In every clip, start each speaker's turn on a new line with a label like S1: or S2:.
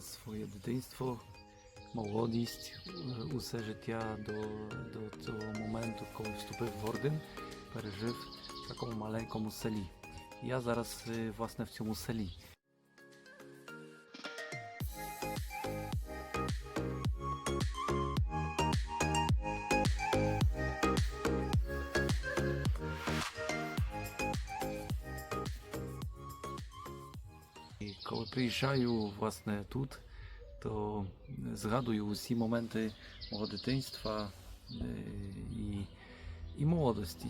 S1: swoje dzieciństwo, młodość, e, usze życia do, do tego momentu, kiedy wstąpił w Orden, przeżył taką maleńką seli. Ja zaraz e, właśnie w tym seli. І коли приїжджаю власне тут, то згадую усі моменти мого дитинства е, і, і молодості.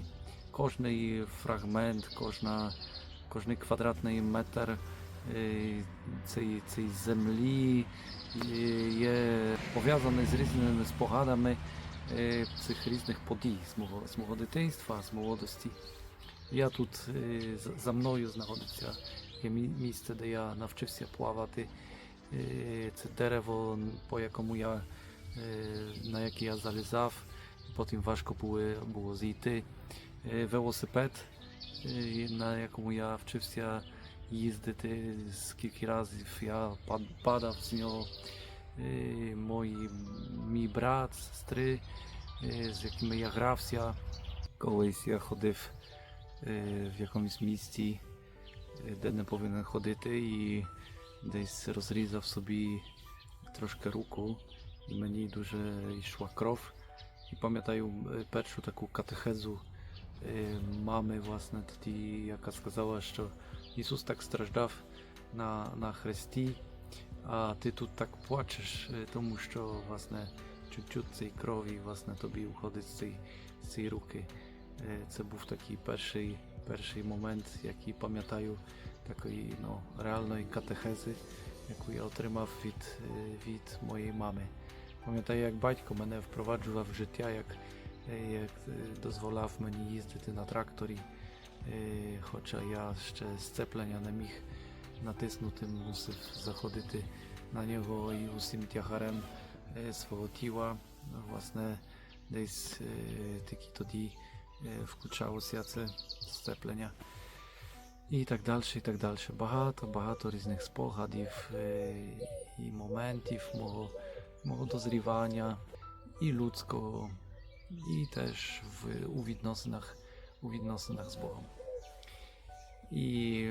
S1: Кожний фрагмент, кожна, кожний квадратний метр е, цієї, цієї землі е, є пов'язаний з різними спогадами цих різних подій з мого, з мого дитинства, з молодості. Я тут за мною знаходиться таке місце, де я навчився плавати. Це дерево, по якому я, на яке я залізав, потім важко було, було зійти. Велосипед, на якому я вчився їздити скільки разів, я падав з нього. Мої, мій брат, сестри, з якими я грався. Колись я ходив в якомусь місті. Де не повинен ходити, і десь розрізав собі трошки руку, і мені дуже йшла кров. І пам'ятаю е, першу таку катехезу е, мами, власне, тоді, яка сказала, що Ісус так страждав на, на хресті, а ти тут так плачеш, е, тому що власне чуть-чуть цієї крові власне, тобі уходить з цієї, руки. Це був такий перший, pierwszy moment, jaki pamiętają takiej no, realnej katechezy, jaką ja otrzymał od, od y, mojej mamy. Pamiętam, jak baćko mnie wprowadził w życie, jak, jak dozwolał mnie jeździć na traktor, y, chociaż ja jeszcze z ceplenia na mich natysnutym musiał zachodzić na niego i usim tiacharem y, swojego tiła, no, własne, gdzieś e, E, w kuczałus jacy steplenia i tak dalsze i tak dalsze. Bardzo bardzo różnych spogadów e, i momentów mojego mojego dozrywania i ludzkiego i też w u widnosnach u z Bogiem. I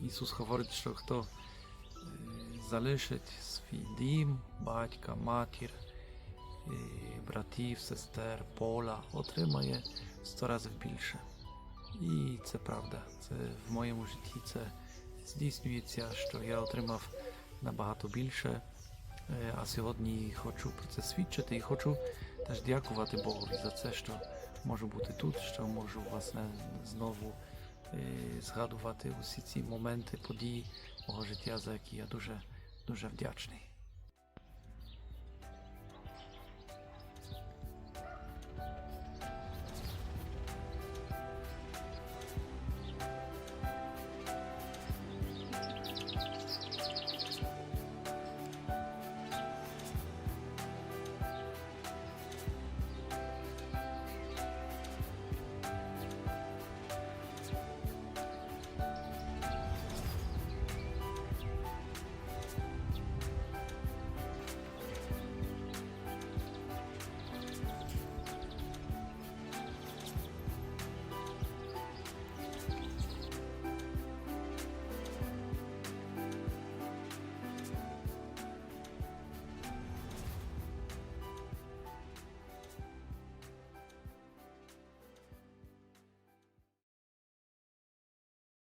S1: e, Jezus mówi, że kto zależy swój dym, baćka, matier, братів, сестер, пола, отримає сто разів більше. І це правда. Це в моєму житті це здійснюється, що я отримав набагато більше. Е, А сьогодні хочу про це свідчити і хочу теж дякувати Богові за це, що можу бути тут, що можу власне знову е, згадувати усі ці моменти, події мого життя, за які я дуже дуже вдячний.